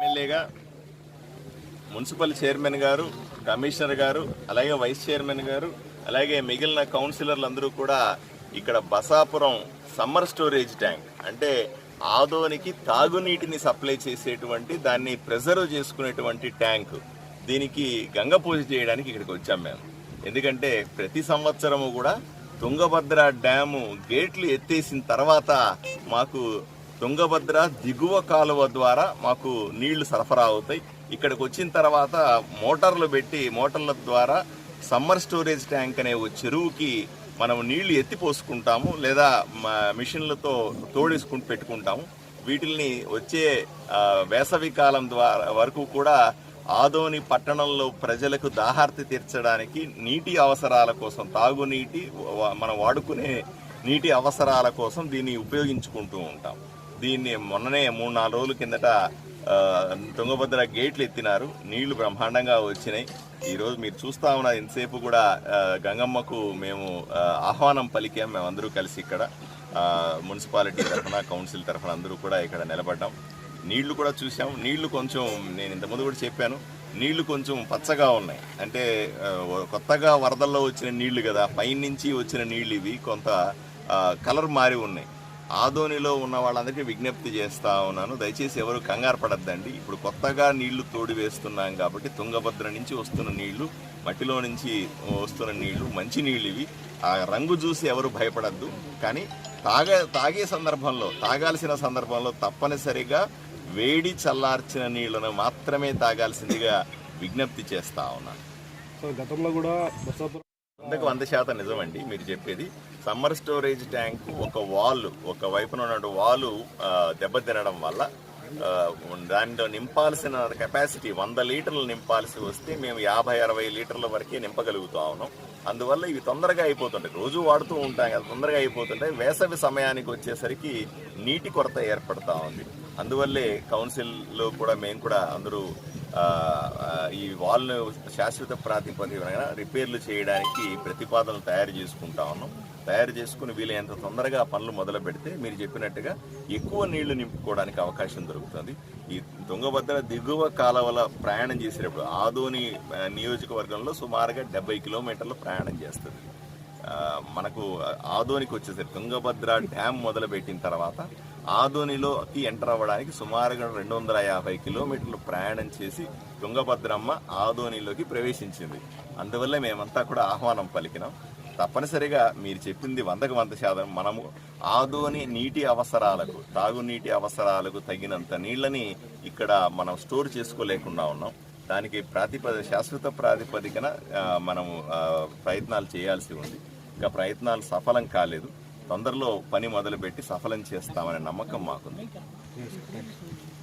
ఎమ్మెల్యేగా municipal chairman గారు commissioner గారు అలాగే వైస్ చైర్మన్ గారు అలాగే మిగిలిన కౌన్సిలర్లు అందరూ కూడా ఇక్కడ బసాపురం సమ్మర్ స్టోరేజ్ ట్యాంక్ అంటే ఆదోనికి తాగునీటిని సప్లై చేసేటువంటి దాన్ని ప్రిజర్వ్ చేసుకునేటువంటి ట్యాంక్ దీనికి గంగ పూజ చేయడానికి ఇక్కడికి వచ్చాం మేము. ఎందుకంటే ప్రతి సంవత్సరము కూడా తుంగభద్ర డ్యాము గేట్లు ఎత్తేసిన తర్వాత మాకు తుంగభద్ర దిగువ కాలువ ద్వారా మాకు నీళ్ళు సరఫరా అవుతాయి. ఇక్కడికి వచ్చిన తర్వాత మోటార్లు పెట్టి మోటార్ల ద్వారా సమ్మర్ స్టోరేజ్ ట్యాంక్ అనే ఒక చెరువుకి మనం నీళ్ళు ఎత్తిపోసుకుంటాము లేదా మిషన్లతో తోడేసుకుంటూ పెట్టుకుంటాము. వీటిల్ని వచ్చే వేసవి కాలం ద్వారా వరకు కూడా ఆదోని పట్టణంలో ప్రజలకు దాహార్తి తీర్చడానికి నీటి అవసరాల కోసం తాగునీటి మనం వాడుకునే నీటి అవసరాల కోసం దీన్ని ఉపయోగించుకుంటూ ఉంటాం. దీన్ని మొన్ననే మూడు నాలుగు రోజుల కిందట తుంగభద్ర గేట్లు ఎత్తినారు. నీళ్ళు బ్రహ్మాండంగా వచ్చినాయి. ఈరోజు మీరు చూస్తా ఉన్న ఇంతసేపు కూడా గంగమ్మకు మేము ఆహ్వానం పలికాం. మేమందరూ కలిసి ఇక్కడ మున్సిపాలిటీ తరఫున కౌన్సిల్ తరఫున అందరూ కూడా ఇక్కడ నిలబడ్డాం. నీళ్ళు కూడా చూసాం నీళ్ళు కొంచెం నేను ఇంతకుముందు కూడా చెప్పాను నీళ్ళు కొంచెం పచ్చగా ఉన్నాయి. అంటే కొత్తగా వరదల్లో వచ్చిన నీళ్ళు కదా పైనుంచి వచ్చిన నీళ్ళు ఇవి. కొంత కలర్ మారి ఉన్నాయి. ఆదోనిలో ఉన్న వాళ్ళందరికీ విజ్ఞప్తి చేస్తా ఉన్నాను. దయచేసి ఎవరు కంగారు పడద్దండి. ఇప్పుడు కొత్తగా నీళ్ళు తోడి వేస్తున్నాం కాబట్టి తుంగభద్ర నుంచి వస్తున్న నీళ్ళు మట్టిలో నుంచి వస్తున్న నీళ్ళు మంచి నీళ్ళు ఇవి. ఆ రంగు చూసి ఎవరు భయపడద్దు. కానీ తాగే తాగే సందర్భంలో తాగాల్సిన సందర్భంలో తప్పనిసరిగా వేడి చల్లార్చిన నీళ్ళను మాత్రమే తాగాల్సిందిగా విజ్ఞప్తి చేస్తా ఉన్నాను. సో గతంలో కూడా వందకు వంద శాతం నిజమండి మీరు చెప్పేది. సమ్మర్ స్టోరేజ్ ట్యాంక్ ఒక వాల్ ఒక వైపున ఉన్న వాల్ దెబ్బతినడం వల్ల దానిలో నింపాల్సిన కెపాసిటీ వంద లీటర్లు నింపాల్సి వస్తే మేము యాభై అరవై లీటర్ల వరకే నింపగలుగుతా ఉన్నాం. అందువల్ల ఇవి తొందరగా అయిపోతుంటాయి. రోజు వాడుతూ ఉంటాం కదా తొందరగా అయిపోతుంటాయి. వేసవి సమయానికి వచ్చేసరికి నీటి కొరత ఏర్పడతా ఉంది. అందువల్లే కౌన్సిల్లో కూడా మేము కూడా అందరూ ఈ వాళ్ళను శాశ్వత ప్రాతిపదికన రిపేర్లు చేయడానికి ప్రతిపాదనలు తయారు చేసుకుంటా ఉన్నాం. తయారు చేసుకుని వీలైనంత తొందరగా పనులు మొదలు పెడితే మీరు చెప్పినట్టుగా ఎక్కువ నీళ్ళు నింపుకోవడానికి అవకాశం దొరుకుతుంది. ఈ తుంగభద్ర దిగువ కాలవల ప్రయాణం చేసేటప్పుడు ఆదోని నియోజకవర్గంలో సుమారుగా డెబ్బై కిలోమీటర్లు ప్రయాణం చేస్తుంది. మనకు ఆదోనికి వచ్చేసరికి తుంగభద్ర డ్యామ్ మొదలుపెట్టిన తర్వాత ఆదోనిలోకి ఎంటర్ అవ్వడానికి సుమారుగా రెండు వందల యాభై కిలోమీటర్లు ప్రయాణం చేసి తుంగభద్రమ్మ ఆదోనిలోకి ప్రవేశించింది. అందువల్ల మేమంతా కూడా ఆహ్వానం పలికినాం. తప్పనిసరిగా మీరు చెప్పింది వందకు వంద శాతం మనము ఆదోని నీటి అవసరాలకు తాగునీటి అవసరాలకు తగినంత నీళ్ళని ఇక్కడ మనం స్టోర్ చేసుకోలేకుండా ఉన్నాం. దానికి ప్రాతిపద శాశ్వత ప్రాతిపదికన మనము ప్రయత్నాలు చేయాల్సి ఉంది. ప్రయత్నాలు సఫలం కాలేదు. తొందరలో పని మొదలుపెట్టి సఫలం చేస్తామనే నమ్మకం మాకుంది.